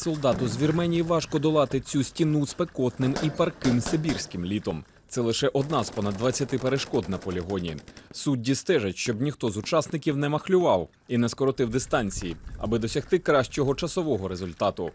Солдату з Вірменії важко долати цю стіну спекотним і парким сибірським літом. Це лише одна з понад 20 перешкод на полігоні. Судді стежать, щоб ніхто з учасників не махлював і не скоротив дистанції, аби досягти кращого часового результату.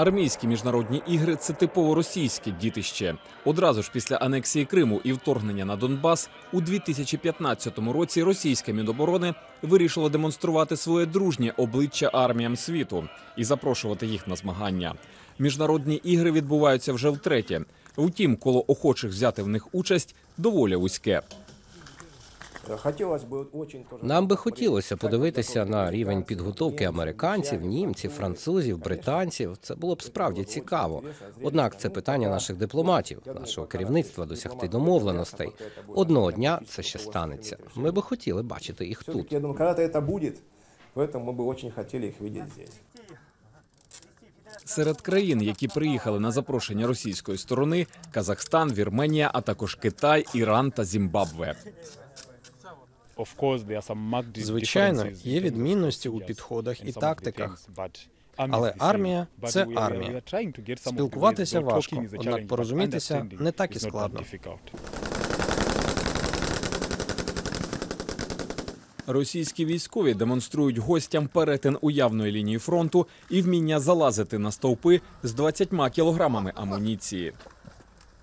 Армійські міжнародні ігри це типово російське дітище. Одразу ж після анексії Криму і вторгнення на Донбас у 2015 році російське Міноборони вирішило демонструвати своє дружнє обличчя арміям світу і запрошувати їх на змагання. Міжнародні ігри відбуваються вже втретє. Втім, коло охочих взяти в них участь доволі вузьке. Хотілося б очень тоже Нам би хотілося подивитися на рівень підготовки американців, німців, французів, британців. Це було б справді цікаво. Однак це питання наших дипломатів, нашого керівництва досягти домовленостей. Одного дня це ще станеться. Ми би хотіли бачити їх тут. Все-таки, я думаю, когда-то это будет, поэтому мы бы очень хотели их видеть здесь. Серед країн, які приїхали на запрошення російської сторони, Казахстан, Вірменія, а також Китай, Іран та Зімбабве. Звичайно, є відмінності у підходах і тактиках. Але армія це армія. Спілкуватися важко, однак порозумітися не так і складно. Російські військові демонструють гостям перетин уявної лінії фронту і вміння залазити на стовпи з 20 кілограмами амуніції.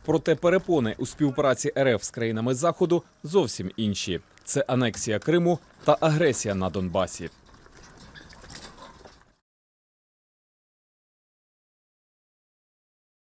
Проте перепони у співпраці РФ з країнами Заходу зовсім інші: це анексія Криму та агресія на Донбасі.